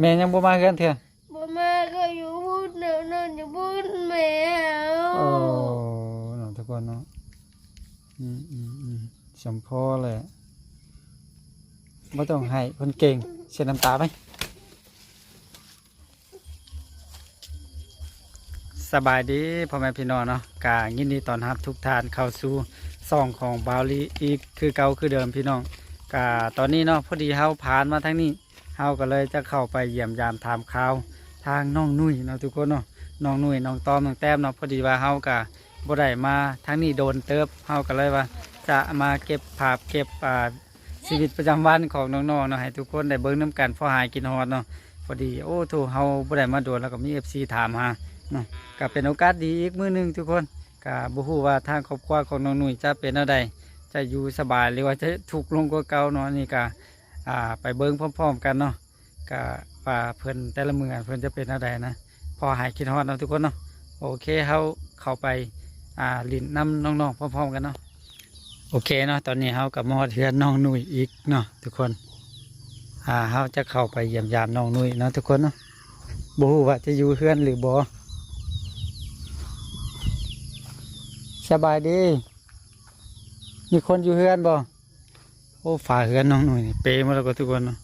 แม่ยังบ่มาเฮือนเถื่อบ่มาก็อยู่พูดเดี๋ยวนอนอยู่พูดแม่โอ้เนาะทุกคนเนาะอืมอืมอืมสมพอเลยบ่ต้องให้คนเก่งเสียน้ำตาไหมสบายดีพ่อแม่พี่น้องเนาะกายินดีต้อนรับทุกท่านเข้าสู่ซ่องของบาวลีอีกคือเก่าคือเดิมพี่น้องกาตอนนี้เนาะพอดีเฮาผ่านมาทางนี้ เฮาก็เลยจะเข้าไปเยี่ยมยามถามข่าวทางน้องนุ่ยเนาะทุกคนเนาะน้องนุ่ยน้องตอมน้องแต้มเนาะพอดีว่าเฮากะบ่ได้มาทั้งนี้โดนเติบเฮาก็เลยว่า จะมาเก็บภาพเก็บอ่าชีวิตประจำวันของน้องๆเนาะให้ทุกคนได้เบิ่งน้ำกันพอหายกินฮอดเนาะพอดีโอ้โถเฮาบ่ได้มาโดนแล้วก็มี FC ถามหาเนาะก็เป็นโอกาสดีอีกมื้อหนึงทุกคนก็บ่ฮู้ว่าทางครอบครัวของน้องนุ่ยจะเป็นแนวใดจะอยู่สบายหรือว่าจะทุกข์ลงกว่าเก่าเนาะนี่ก็ อ่าไปเบิ่งพร้อม ๆ กันเนาะก็ว่าเพิ่นแต่ละเมื้อเพิ่นจะเป็นแนวใดนะพอหายคิดฮอดเนาะทุกคนเนาะโอเคเขาเข้าไปอ่าลินน้ำน้องๆพร้อมๆกันเนาะโอเคเนาะตอนนี้เขากับมอดเฮือนน้องนุ่ยอีกเนาะทุกคนอ่าเขาจะเข้าไปเยี่ยมยามน้องนุ่ยเนาะทุกคนเนาะบูว่าจะอยู่เฮือนหรือบ่สบายดี มีคนอยู่เฮือนบ่ โอ้ฝ่าเฮือนน้องหนุ่ยนี่เปรมาแล้วก็ทุกคนเนาะ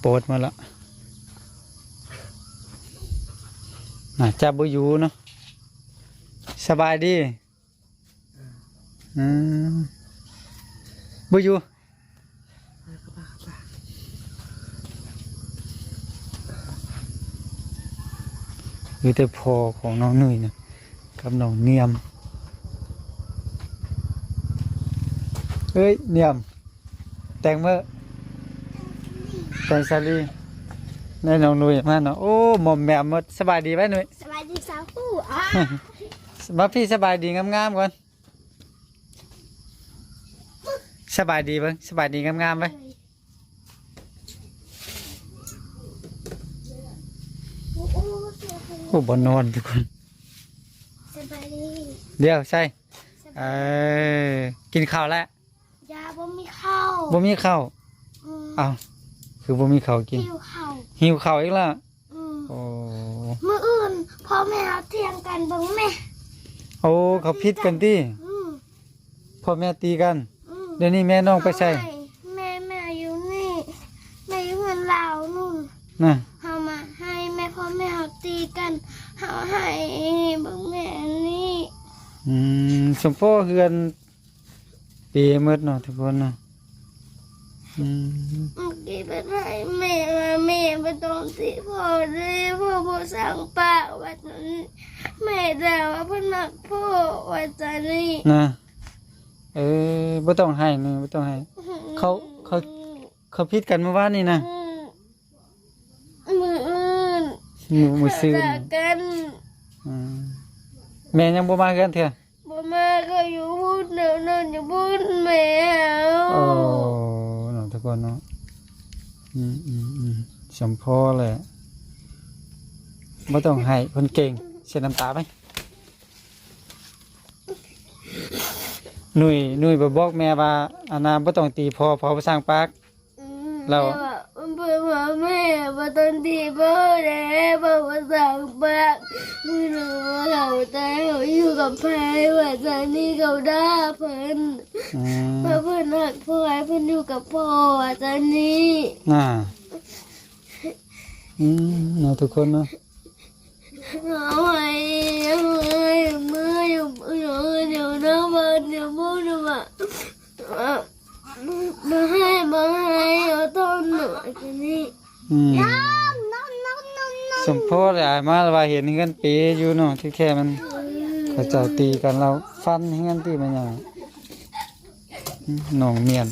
โปดมาละน่าจะบุยูเนาะสบายดีอืมบุยูคือแต่พอของน้องหนุ่ยนะกับน้องเนียม เฮ้ยเนียม แต่งเมื่อแตงซาลีในน้องนุ้ยมาเนาะโอ้หม่อมแหม่มหมดสบายดีไหมนุ้ยสบายดีสาวผู้อะมาพี่สบายดีงามๆก่อนสบายดีเบิ้งสบายดีงามๆไปโอ้โหโอ้บนนอนทุกคนสบายดีเดี๋ยวใช่สเอบายอกินข้าวแล้ว ยาบ่มีข้าวบ่มีข้าวอืมอ้าวคือบ่มีข้าวกิน หิวข้าวหิวข้าวอีกแล้วอืมโอ้มื้ออื่นพ่อแม่เอาเที่ยงกันเบิ่งแม่โอ้เขาพิษกันที่อืมพ่อแม่ตีกัน อืมเดี๋ยวนี้แม่น้องไปใส่แม่แม่อยู่นี่แม่อยู่เงินลาวนู่นน่ะเฮามาให้แม่พ่อแม่เฮาตีกันเฮาให้เบิ่งแม่นี่อืมสมพ่อเฮือน ปีหมดเนาะทุกคนเนาะอืมเมื่อกี้ไปให้แม่มาแม่ไปตรงตีพ่อเลยพ่อบ่สั่งป้าว่าตอนนี้แม่ด่าว่าเพิ่นมักพ่อว่าตอนนี้นะเออบ่ต้องให้นี่บ่ต้องให้ เขาเขา เขาพิดกันเมื่อวานนี่นะอืมมืออื่นมือมือซื่นด่ากันอืมแม่ยังบ่มากันเถอะบ่มาก็อยู่พู ดเดี๋ยวนอนอยู่พูดแม่โอ้เนาะทุกคนเนาะอืมอืมอืมสมพอเลยบ่ต้องให้คนเก่งเสียน้ำตาไหมหนุ่ยหนุ่ยบ่บอกแม่ว่าอานาบ่ต้องตีพ่อพ่อบ่สร้างปากอืมเรา แม่ว่า เพื่อนว่าแม่บ่ต้องตีพ่อแน่พ่อบ่สั่งปากมือหนูเขาแต่เขาอยู่กับแพ้ว่าตอนนี้เขาด่าเพิ่นอืมเพราะเพิ่นหักพ่อให้เพิ่นอยู่กับพ่อว่าตอนนี้น่าอืมเนาะทุกคนเนาะเอาไว้เอาไว้มืออยู่อยู่เดี๋ยวนะมาเดี๋ยวพูดว่ามาให้มาให้เอาต้นหน่อยกันนี่ อืมน้ำน้ำน้ำน้ำน้สมโพธิอะมาว่าเห็นเงินปีอยู่เนาะที่แค่มันำเขาเจ้าตีกันเราฟันเงินตีมันอย่างอืมหนองเมียน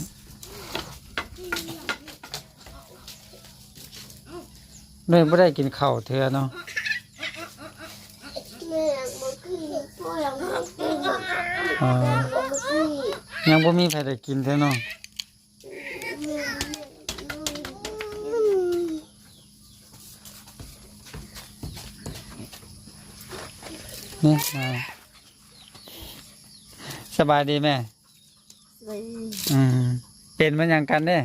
เลยไม่ได้กินข้าวเธอเนาะ แม่มากินพ่ออยากมากินอ่า มากินยังบ่มีใครได้กินเธอเนาะ นี่มาสบายดีแม่ไปอืมเป็นมันอย่างกันเด้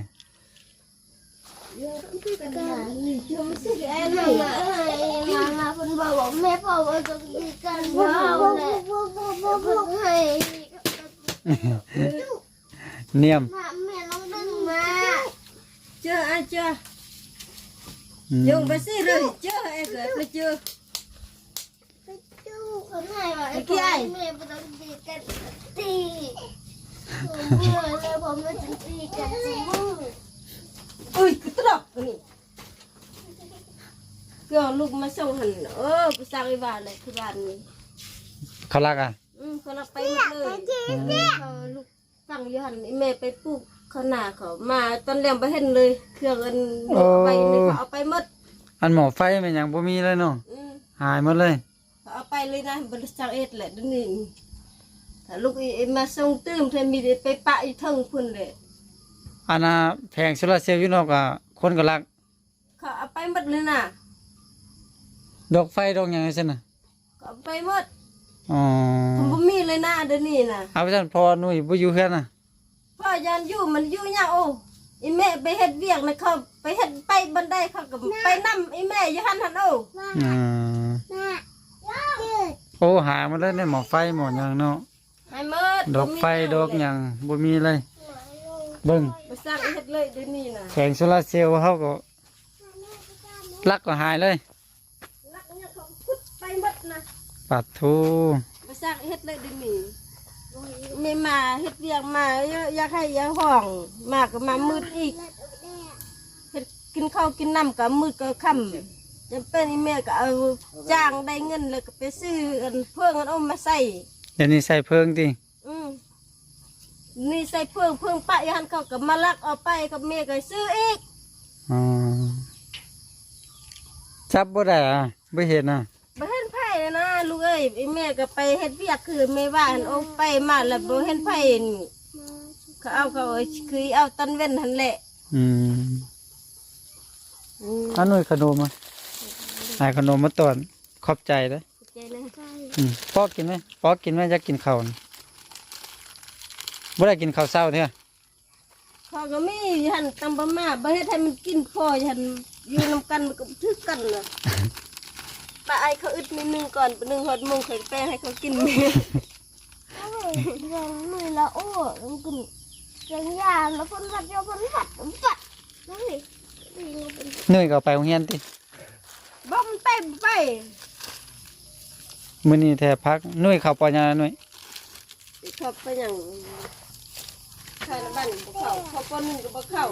กันหาช่วงสิแอนมามามาเพิ่นบอกว่าแม่พ่อว่าจะมีกันเว้าแหละเพิ่นให้เนียมพาแม่ลองดึงมา chưa ai chưa อืม dùng bác sĩ rồi chưa em gửi phải chưa จู้ คนให้ว่าไอ้พ่อแม่บ่ต้องตีกันตีเมื่อแล้วผมไม่ต้องตีกันสิมือ ui cứ trọc cái này Kiểu lúc mà xong hẳn ơ bữa sang đi vào này cái bàn này เขารักอะ ừ con nó bay mất rồi Ờ, lúc sang đi hẳn mẹ bay phụ เขาหนาเขามาตอนแรกไปเห็นเลย เครื่องอันไปเลยเขาเอาไปหมดอันหมอไฟมันยังบ่มีเลยเนาะอืมหายหมดเลย เขาเอาไปเลยนะบริษัทเอ็ดแหละเดยวนี่ถ้าลูกอีมาส่งตื้มเธอมีได้ไปปะอีเทิงพุ่นเลยอันน่ะแผงโซลาร์เซลล์อยู่นอกอะคนก็รัก เขาเอาไปหมดเลยนะดอกไฟดอกหยังไงซั่นน่ะเขาเอาไปหมดอ๋อผมบ่มีเลยนะเดี๋ยวนี้นะเอาไปซั่นพอหนุ่ยบ่อยู่เฮือนน่ะพ่อยันอยู่มันอยู่ยากโอ้อีแม่ไปเฮ็ดเวียกนะเขาไปเฮ็ดไปบันไดเขาก็ไปนำอีแม่อยู่หันหันโอ้ อืม แม่ยืด โอ้หายหมดเลยเนี่ยหมอไฟหมอหยังเนาะให้หมดดอกไฟดอกหยังบ่มีเลยเบิ่งไปสร้างเฮ็ดเลยเดี๋ยวนี้นะแผงโซลาร์เซลล์เฮาก็ลักก็หายเลยลักเนี่ยเขาพุดไปหมดนะปัดทูไปสร้างเฮ็ดเลยเดี๋ยวนี้ไม่มาเฮ็ดเวียกมาอยากให้อยากห้อง มาก็มามืดอีกเฮ็ดกินข้าวกินน้ำกับมืดก็ค่ำ จำเป็นอีแม่ก็เอาจ้างได้เงินแล้วก็ไปซื้ออันเพื่องอันเอามาใส่เดี๋ยวนี้ใส่เพิงติอืมนี่ใส่เพื่องเพื่องปะยันเขาก็มาลักเอาไปกับแม่ก็ซื้ออีกอ๋อจับบ่ได้อะบ่เห็นอะบ่เห็นไผเลยนะลูกเอ้ยไอ้แม่ก็ไปเฮ็ดเวียกคือแม่ว่าอันโอาไปมาแล้วบ่เห็นไผนี่เขาเอาเขาเอาคือเอาตันเว้นหั่นแหละอืมอืมอันนู้นขนมอะ หายขนมมาตอนขอบใจเด้อใจนะอืมปอกกินไหมปอกกินไหมอยากกินข้าวนี่บ่ได้กินข้าวเช้าเด้อพอก็มีอยู่หั่นตำบะมาบ่เฮ็ดให้มันกินพออยู่หั่นอยู่นํกันมันก็ทึกกันน่ะป้าไอเขาอึดนิดนึงก่อนปะหนึ่งหอดโมงเคยแป้งให้เขากินเอาเลยยังมือละโอ้ต้องกินยังยาแล้วเพิ่นผัดเดี๋ยวเพิ่นผัดผมผัดนั่นนี่นี่เราเป็น เหนื่อยก็เอาไปโรงเรียนติ บ่มันไปบ่ไปมื้อนี้แท้พักหนุ่ยเข้าปอยังหนุ่ยชอบไปอย่างข้าวในบ้านบ่เข้าข้าวปนหนึ่งก็บ่เข้า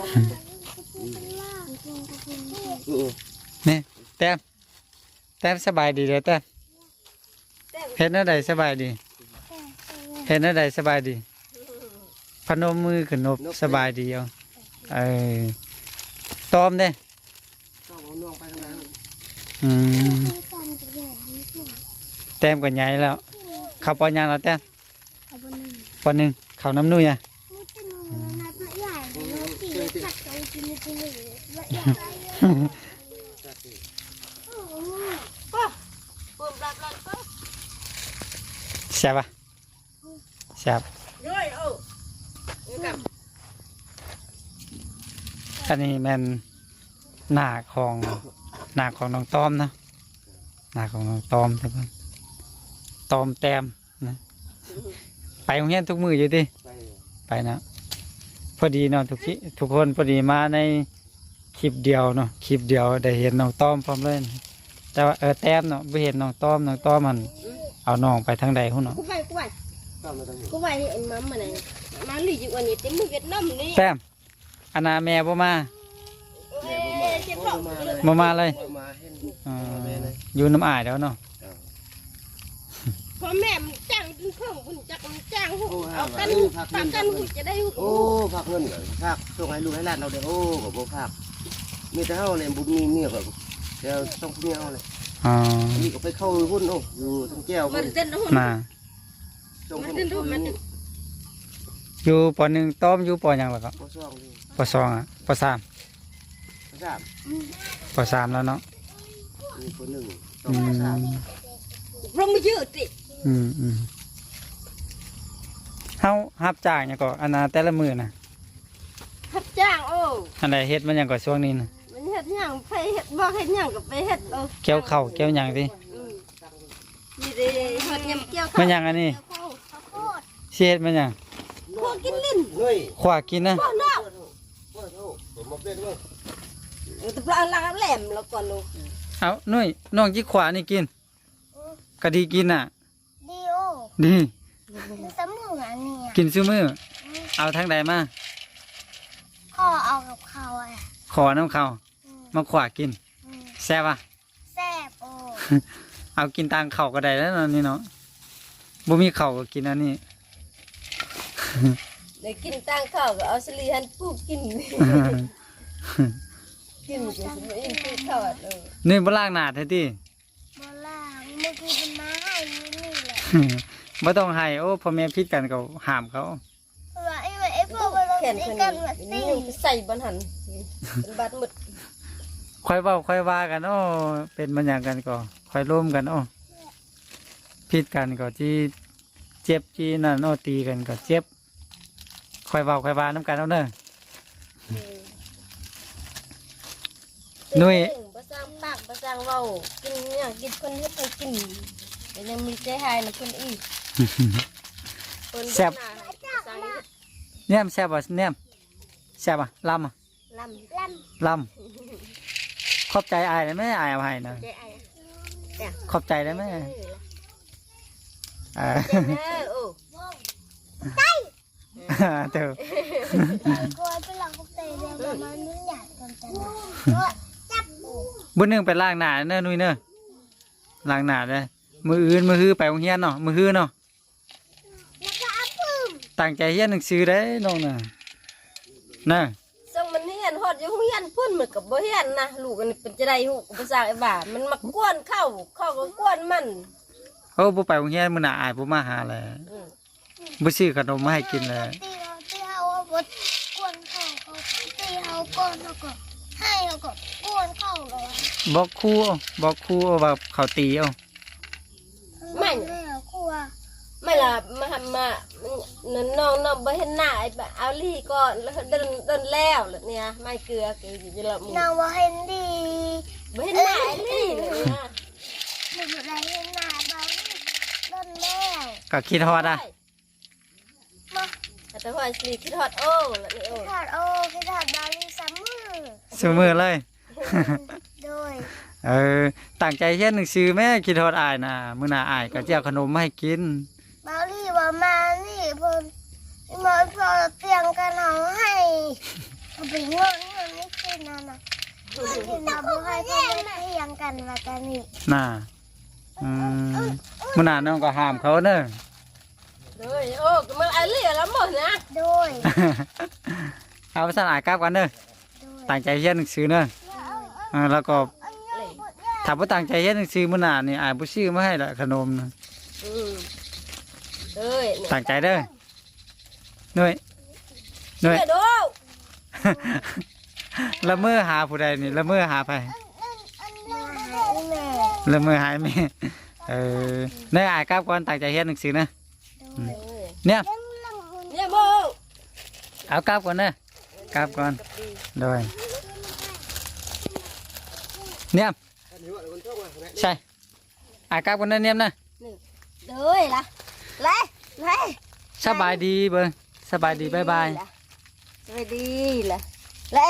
นี่แต้มแต้มสบายดีเด้อแต้มแต่เฮ็ดแนวใดสบายดีเฮ็ดแนวใดสบายดี พนมมือขึ้นนบสบายดีเอาเออตอมเด้ อืมแต้มก็ใหญ่แล้ว เข้าปอยังแล้วแต้มเอาบนหนึ่งปอหนึ่งเข้าน้ำนุ่ยอะนี่เป็นนัดละใหญ่แล้วตีผัดไปกินกินละใหญ่ป้าปุ่มรับรับป้าแซ่บปะแซ่บย้อยโอ้นี่กับอันนี้แม่นหน้าของ หน้าของน้องตอมนะหน้าของน้องตอมทุกคนตอมแต้มนะไปโรงเรียนทุกมืออยู่ดิไปนะพอดีเนาะทุกทีทุกคนพอดีมาในคลิปเดียวเนาะคลิปเดียวได้เห็นน้องต้อมพร้อมเลยแต่ว่าเออแต้มเนาะไม่เห็นน้องต้อมน้องต้อมมัน เอาน้องไปทางใดหุ่นเนาะกูไปกูไปกูไปนี่ไอ้มัมมาไหนมาหลีอยู่วันนี้เต็มมือเวียดนามนี่แต้มอันนาแม่บ่มาเอ้ยเจ็บท้องบ่มาเลยมาเห็นอ่าอยู่น้ำอายแล้วเนาะพ่อแม่มันจ้างจนเพิ่งคุณจักมันจ้างหูเอากันปากกันหูจะได้หูโอ้พักเงินเหรอพักส่งให้ลูกให้หลานเราเด้อโอ้ก็บ่พักมีแต่เฮาเลยบ่มีเมียก็เดี๋ยวต้องเมียเฮาเลยอ๋ออันนี้ก็ไปเข้าหุ้นโอ้อยู่ทั้งแก้วมัพุ่นนเต้นหูมาส่งมันหุ้นเต้นหูมันอยู่ปหนึ่งต้อมอยู่ปอหยังล่ะก็บ่ซ่องนี่ปสองอะปสาม สามปสามแล้วเนาะมีคนหนึ่งต้ออืงสามมพรหมยืดติอืมอืมเฮารับจ้างเนี่ยงก็อันนาแต่ละมือน่ะทับจ้างโอ้อันใดเฮ็ดมันหยังก็ช่วงนี้นะมันเฮ็ดหยังไปเฮ็ดบอกเฮ็ดหยังก็ไปเฮ็ดเอาเกี่ยวข้าวเกี่ยวหยังติอืมนี่เด้เฮ็ดยำเกี่ยวข้าวมันหยังอันนี้เกี่ยวข้าวโคตรสิเฮ็ดมันหยังพวกกินลิ้นเฮ้ยขวากินนะบ่เนาะโอ้โหผมมาเป็นเว้ยเอ อแตปลาล้างแหลมแล้วก่อนลูกเอาหนุ่ยน้องจิขวานี่กินก็ดีกินน่ะ ดีโอดีคือสมุนอันเนี้ยกินซื้อมือ เอาทางใดมาพ่อเอากับเขาอะขอน้ำเขาวอืมมาขวากินอืมแซ่บอะแซ่บโอเอากินตางเข่าวก็ได้แล้วเนาะนี่เนาะบ่มีเข่าวก็กินอันนี้ได้กินตั้งข้าวก็เอาสลีหันปูกิน กินจนสิบ่อิ่มกินข้าวอะเออนี่บ่ล้างหน้าแท้ติโบราณเมื่อกี้เป็นมาให้นี่นี่แหละบ่ต้องให้โอ้พ่อแม่พิดกันก็ห้ามเขา เพราะว่าไอ้ไอ้พวกเราแขนตีเพิ่นกันมานี่ตียังใส่บ่หันเป็นบาดหมดค่อยเว้าค่อยว่ากันโอ้เป็นมันหยังกันก็ค่อยร่วมกันโอ้พิดกันก็ที่เจ็บที่นั่นโอ้ตีกันก็เจ็บค่อยเว้าค่อยว่านํกันเอาเด้อ นุ้ยบ่สร้างปากบ่สร้างเว้ากินหยังกินคนเฮ็ดให้กินแต่ยังมีใจหายนะคนอีกคนแซ่บเวียดนามสร้างเฮ็ดเนี่ยมแซ่บบ่เนี่ยมแซ่บอะลำอะลำลลำขอบใจอายได้ไหมอายเอาให้นะำใจไอ้ขอบใจได้ไหมเออเจ้าเด้อโอ้เดี๋ยวกลัวเป็นหลังพวกเตะเรียนประมาณนี้อยากกันจังนะก็จับโอ้ บุญหนึ่งไปล้างหน้าเนอะนุ้ยเนอะล้างหน้าเลยมืออื่นมือฮือไปโรงเรียนเนาะมือฮือเนาะแล้วก็อัพพึ่มตั้งใจเรียนหนังสือได้น้องน่ะน่ะส่งมันเฮียนฮอดอยู่เฮียนพุ่นเหมือนกับบ่เฮียนนะลูกอันนี้เป็นจะได้ฮู้ภาษาไอ้บ่ามันมากวนเข้าเข้าก็กวนมันเขาบ่ไปโรงเรียนมื้อหน้าอายบ่มาหาแหละอืมบ่ซื้อขนมมาให้กินเลยตีเราตีเราว่าบดกวนเข้าเขาตีเราก่อนแล้วก็ ให้แล้วก็กวนเข้าเลยบอกครูเอาบอกครูเอาว่าเขาตีเอาไม่กลัวไม่ล่ะมามามันน้องน้องบ่เห็นหน้าไอ้บ่าเอาลี่ก่อนแล้วเดินเดินแล้วล่ะเนี่ยไม่เกลือเกลืออยู่ละมึงนางว่าเห็นดีบ่เห็นหน้าไอ้ลี่เลยเนี่ยหนูอะไรเห็นหน้าบ้างต้นแล้วก็คิดฮอดอะมาแต่ว่าสิคิดฮอดโอ้ล่ะนี่โอ้ถอดโอ้คือถอดบาลีซัมเมอร์ ซื้อมือเลย โดยเออตั้งใจเรียนหนังสือแม่คิดฮอดอายนะมื้อหน้าอายก็จะเอาขนมมาให้กินบาลีว่ามานี่เพิ่นมาพอเตียงกันเอาให้เอาไปงอนเงินนี่คือนั่นน่ะมันเห็นมาบ่ให้เพิ่นไปเตียงกันว่ากันนี่น่ะอืมมื้อหน้าน้องก็ห้ามเขาเด้อเด้ยโอ้ก็มันไอ้ลี่ละหมดนะโดย เอาไปสั่นอายกลับกันเด้อโดย ตั้งใจเรียนหนังสือเด้อเออแล้วก็ถ้าบ่ตั้งใจเรียนหนังสือมื้อหน้านี่อายบ่ซื้อมาให้ละขนมนะอืมเด้ยเนี่ยตั้งใจเด้อหน่วยหน่วยเด้อดูละเมอหาผู้ใดนี่ละเมอหาไปมาหาอีแม่ละเมอหายแม่เออเนยอายกลับก่อนตั้งใจเรียนหนังสือนะเด้ยเนี่ยเนี่ยโมเอากลับก่อนเด้อกลับก่อน โดยเนี่ยใช่อายกลับก่อนเด้อเนี่ยนะเด้ยล่ะไล่ไล่สบายดีเบิ่งสบายดีบ๊ายบายสบายดีล่ะไล่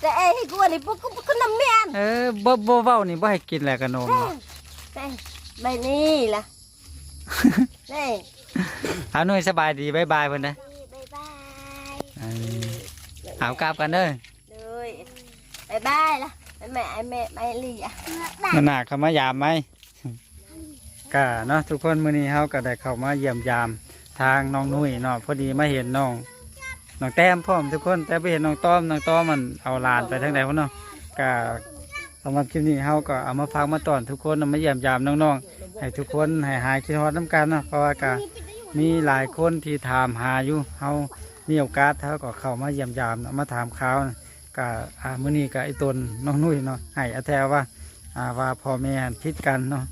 แต่ไอ้ให้กูอันนี้พวกกูพวกกูน้ำเมียนเออบ่บ่เว้านี่บ่ให้กินแหละขนมไล่ใบนี้ล่ะไล่เอาหน่วยสบายดีบ๊ายบายเพิ่นนะบ๊ายบาย เออเอากลับกันเด้อเด้ยบายบายล่ะไอ้แม่ไอ้แม่ไอ้ลี่อะมันหนักเข้ามายามไหมก็เนาะทุกคนมื้อนี้เฮาก็ได้เข้ามาเยี่ยมยามทางน้องนุ้ยเนาะพอดีมาเห็นน้องน้องแต้มพร้อมทุกคนแต่ไปเห็นน้องต้อมน้องต้อมมันเอาหลานไปทางใดพุ่นเนาะก็สำหรับคลิปนี้เฮาก็เอามาฟังมาตอนทุกคนเอามาเยี่ยมยามน้องๆให้ทุกคนให้หายคิดฮอดน้ำกันเนาะเพราะว่าก็มีหลายคนที่ถามหาอยู่เฮา มีโอกาสเฮาก็เข้ามาเยี่ยมยามเนาะมาถามข่าวนะก็อ่ามื้อนี้ก็ไอ้ตนน้องนุ้ยเนาะให้อาแทว่าอ่าว่าพ่อแม่พิดกันเนาะ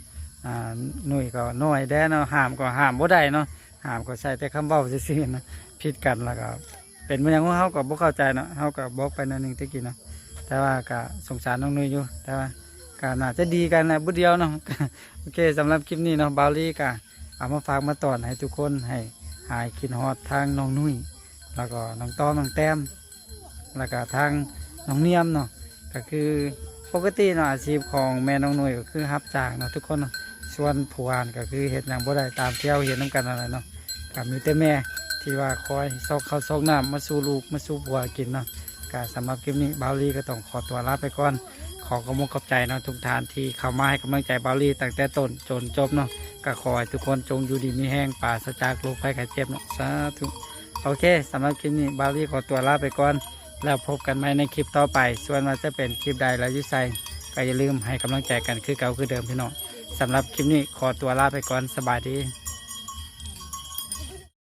อ่านุ่ยก็น้อยแด้เนาะห้ามก็ห้ามบ่ได้เนาะห้ามก็ใช้แต่คำเว้าซื่อๆนะพิดกันแล้วก็เป็นมันยังว่าเฮาก็บ่เข้าใจเนาะเฮาก็บอกไปหนั่นนึงตะกี้เนาะแต่ว่าก็สงสารน้องนุ้ยอยู่แต่ว่าก็น่าจะดีกันนะบุเดียวเนาะ โอเคสำหรับคลิปนี้เนาะบาวลี่ก็เอามาฝากมาตอนให้ทุกคนให้หายคิดฮอดทางน้องนุ้ย แล้วก็น้องต้อมน้องแต้มแล้วก็ทางน้องเนียมเนาะก็คือปกติเนาะอาชีพของแม่น้องหนุ้ยก็คือรับจ้างเนาะทุกคนเนาะส่วนผู้อ่านก็คือเฮ็ดหยังบ่ได้ตามเที่ยวเห็นนํกันอะไรเนาะก็มีแต่แม่ที่ว่าคอยซอกเข้าซอกน้ำมาสู่ลูกมาสู่บัวกินเนาะก็สำหรับคลิปนี้บาวลีก็ต้องขอตัวลาไปก่อน ขอกำลังขอบใจเนาะทุกท่านที่เข้ามาให้กำลังใจบาวลีตั้งแต่ต้นจนจบเนาะก็ขอให้ทุกคนจงอยู่ดีมีแห้งปราศจากโรคภัยไข้เจ็บเนาะสาธุ โอเคสำหรับคลิปนี้บาวลีขอตัวลาไปก่อน แล้วพบกันใหม่ในคลิปต่อไป ส่วนว่าจะเป็นคลิปใดและอยุไซก็อย่าลืมให้กำลังใจกันคือเก่าคือเดิมพี่น้องสำหรับคลิปนี้ขอตัวลาไปก่อนสบายดี